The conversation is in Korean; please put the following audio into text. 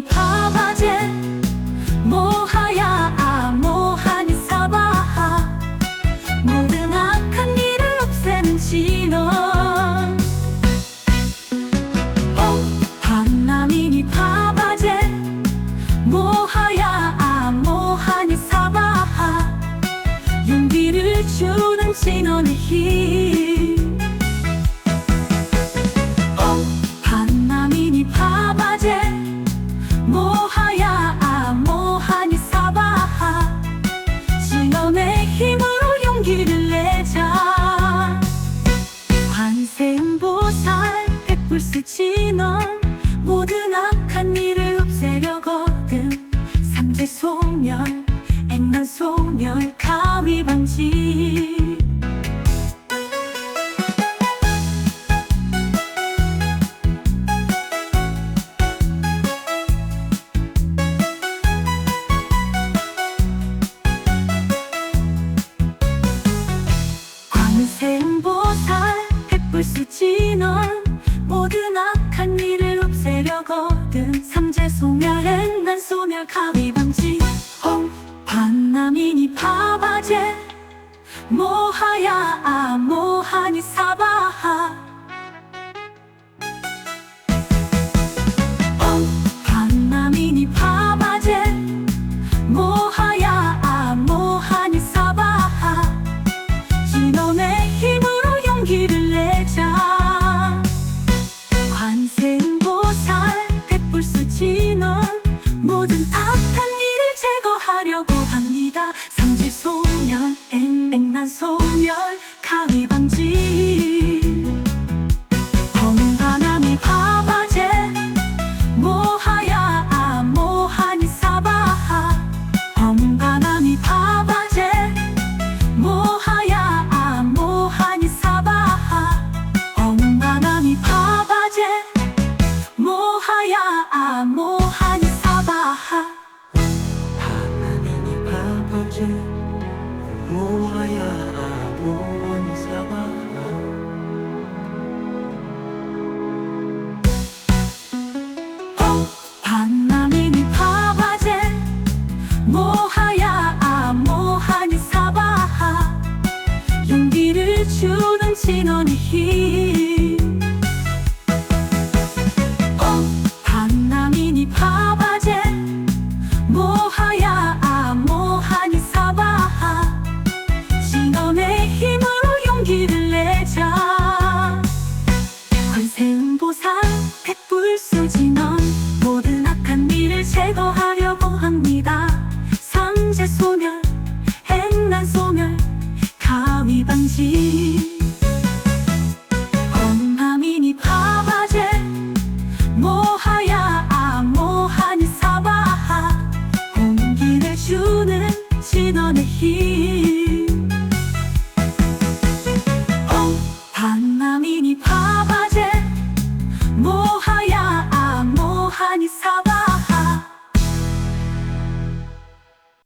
이 파바제 모하야 아 모하니 사바하. 모든 악한 일을 없애는 신원. 어, 한남이니 파바제 모하야 아 모하니 사바하. 용기를 주는 신원의 힘. 백불스 진원 모든 악한 일을 없애려거든. 삼재 소멸 액난 소멸 가위 방지 관세음보살 백불수 진원 모든 악한 일을 없애려거든. 삼재 소멸엔 난 소멸 가위 방지. 홍 반나미니 파바제. 모하야 아 모하니 사바하 소멸 앵앵난 소멸 가위 방지. 건강함이 파바제. 모하야 아 모하니 사바하 건강함이 파바제. 모하야 아 모하니 사바하 엉망함이 파바제. 모하야 아 모하니 사바하 하나님이 바보지 모아야 아무원 사바 어 반나미니 파바제 모하야 아 모하니 사바하. 용기를 주는 진원의 힘